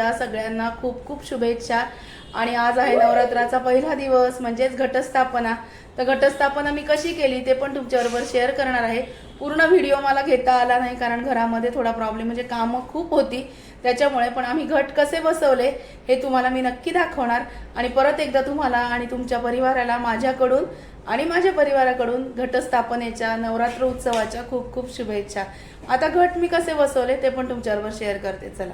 उत्सवाच्या सगळ्यांना खूप खूप शुभेच्छा. आणि आज आहे नवरात्राचा पहिला दिवस म्हणजेच घटस्थापना. तर घटस्थापना मी कशी केली ते पण तुमच्याबरोबर शेअर करणार आहे. पूर्ण व्हिडिओ मला घेता आला नाही कारण घरामध्ये थोडा प्रॉब्लेम म्हणजे कामं खूप होती. त्याच्यामुळे पण आम्ही घट कसे बसवले हे तुम्हाला मी नक्की दाखवणार. आणि परत एकदा तुम्हाला आणि तुमच्या परिवाराला माझ्याकडून आणि माझ्या परिवाराकडून घटस्थापनेच्या नवरात्र उत्सवाच्या खूप खूप शुभेच्छा. आता घट मी कसे बसवले ते पण तुमच्याबरोबर शेअर करते चला.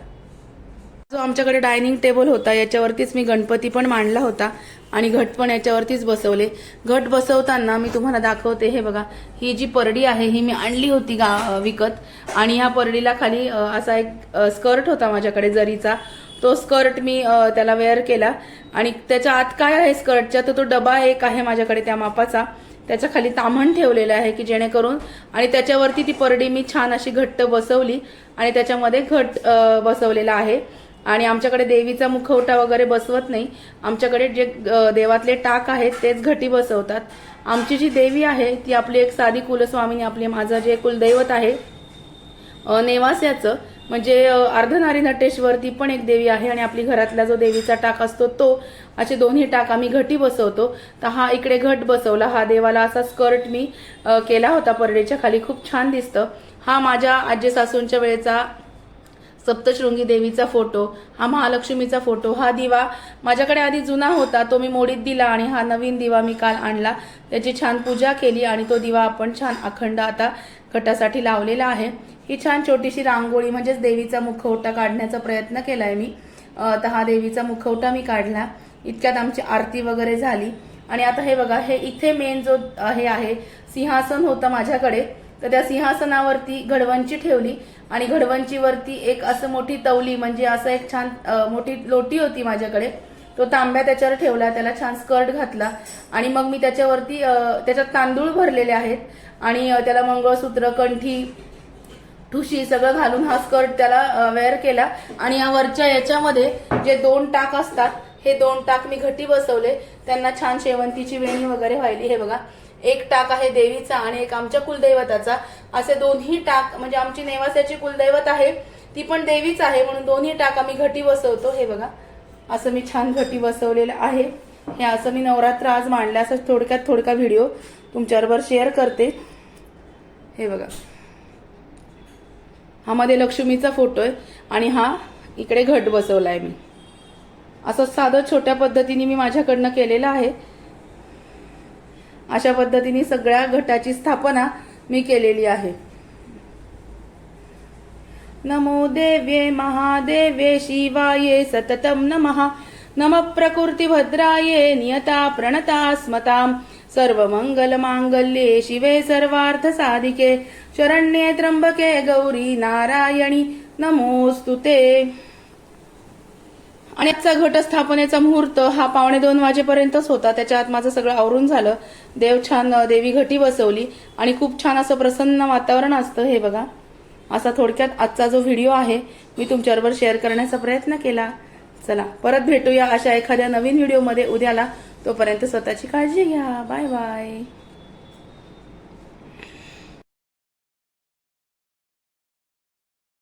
जो आमच्याकडे डायनिंग टेबल होता याच्यावरतीच मी गणपती पण मांडला होता आणि घट पण याच्यावरतीच बसवले. घट बसवताना मी तुम्हाला दाखवते हे बघा ही जी परडी आहे ही मी आणली होती गा विकत. आणि ह्या परडीला खाली असा एक स्कर्ट होता माझ्याकडे जरीचा. तो स्कर्ट मी त्याला वेअर केला. आणि त्याच्या आत काय आहे स्कर्टच्या? तर तो डबा एक आहे माझ्याकडे त्या मापाचा. त्याच्याखाली ताम्हण ठेवलेलं आहे की जेणेकरून आणि त्याच्यावरती ती परडी मी छान अशी घट्ट बसवली. आणि त्याच्यामध्ये घट बसवलेला आहे. आणि आमच्याकडे देवीचा मुखवटा वगैरे बसवत नाही. आमच्याकडे जे देवातले टाक आहेत तेच घटी बसवतात. आमची जी देवी आहे ती आपली एक साधी कुलस्वामिनी आपली माझं जे कुलदैवत आहे नेवास्याचं म्हणजे अर्धनारी नटेश्वर ती पण एक देवी आहे आणि आपली घरातला जो देवीचा टाक असतो तो असे दोन्ही टाक आम्ही घटी बसवतो. तर हा इकडे घट बसवला हा देवाला असा स्कर्ट मी केला होता परडेच्या खाली. खूप छान दिसतं. हा माझ्या आजी सासूंच्या वेळेचा सप्तशृंगी देवीचा फोटो हा महालक्ष्मीचा फोटो हा दिवा माझ्याकडे आधी जुना होता तो मी मोडीत दिला आणि हा नवीन दिवा मी काल आणला. त्याची छान पूजा केली आणि तो दिवा आपण छान अखंड आता घटासाठी लावलेला आहे. ही छान छोटीशी रांगोळी म्हणजेच देवीचा मुखवटा काढण्याचा प्रयत्न केलाय मी. तर हा देवीचा मुखवटा मी काढला. इतक्यात आमची आरती वगैरे झाली. आणि आता हे बघा हे इथे मेन जो हे आहे सिंहासन होतं माझ्याकडे. तर त्या सिंहासनावरती घडवंची ठेवली आणि घडवंचीवरती एक असं मोठी तवली म्हणजे असं एक छान मोठी लोटी होती माझ्याकडे. तो तांब्या त्याच्यावर ठेवला त्याला छान स्कर्ट घातला आणि मग मी त्याच्यावरती त्याच्यात तांदूळ भरलेले आहेत आणि त्याला मंगळसूत्र कंठी ठुशी सगळं घालून हा स्कर्ट त्याला वेअर केला आणि या वरच्या याच्यामध्ये जे दोन टाक असतात हे दोन टाक मी घटी बसवले. त्यांना छान शेवंतीची वेणी वगैरे व्हायली. हे बघा एक टाक आहे देवीचा आणि एक आमच्या कुलदैवताचा. असे दोन्ही टाक म्हणजे आमची नेवासाची कुलदैवत आहे ती पण देवीच आहे म्हणून दोन्ही टाक आम्ही घटी बसवतो. हे बघा असं मी छान घटी बसवलेलं आहे. हे असं मी नवरात्र आज मांडलं असं थोडक्यात थोडका व्हिडिओ तुमच्याबरोबर शेअर करते. हे बघा. हा मध्ये लक्ष्मीचा फोटो आहे आणि हा इकडे घट बसवला आहे मी. असं साधं छोट्या पद्धतीने मी माझ्याकडनं केलेलं आहे. अशा पद्धतीने सगळ्या घटाची स्थापना मी केलेली आहे. नमो देव्ये महादेव्ये शिवाये सततम नमः. नम प्रकृती भद्राये नियता प्रणता स्मताम सर्व मंगल मांगल्ये शिवे सर्वार्थ साधिके शरण्ये त्र्यंबके गौरी नारायणी. नमोस्तुते आणि आजचा घटस्थापनेचा मुहूर्त हा पावणे दोन वाजेपर्यंतच होता. त्याच्या आत माझं सगळं आवरून झालं. देव छान देवी घटी बसवली. आणि खूप छान असं प्रसन्न वातावरण असतं हे बघा. असा थोडक्यात आजचा जो व्हिडिओ आहे मी तुमच्याबरोबर शेअर करण्याचा प्रयत्न केला. चला परत भेटूया अशा एखाद्या नवीन व्हिडिओमध्ये. उद्याला तोपर्यंत स्वतःची काळजी घ्या. Bye bye.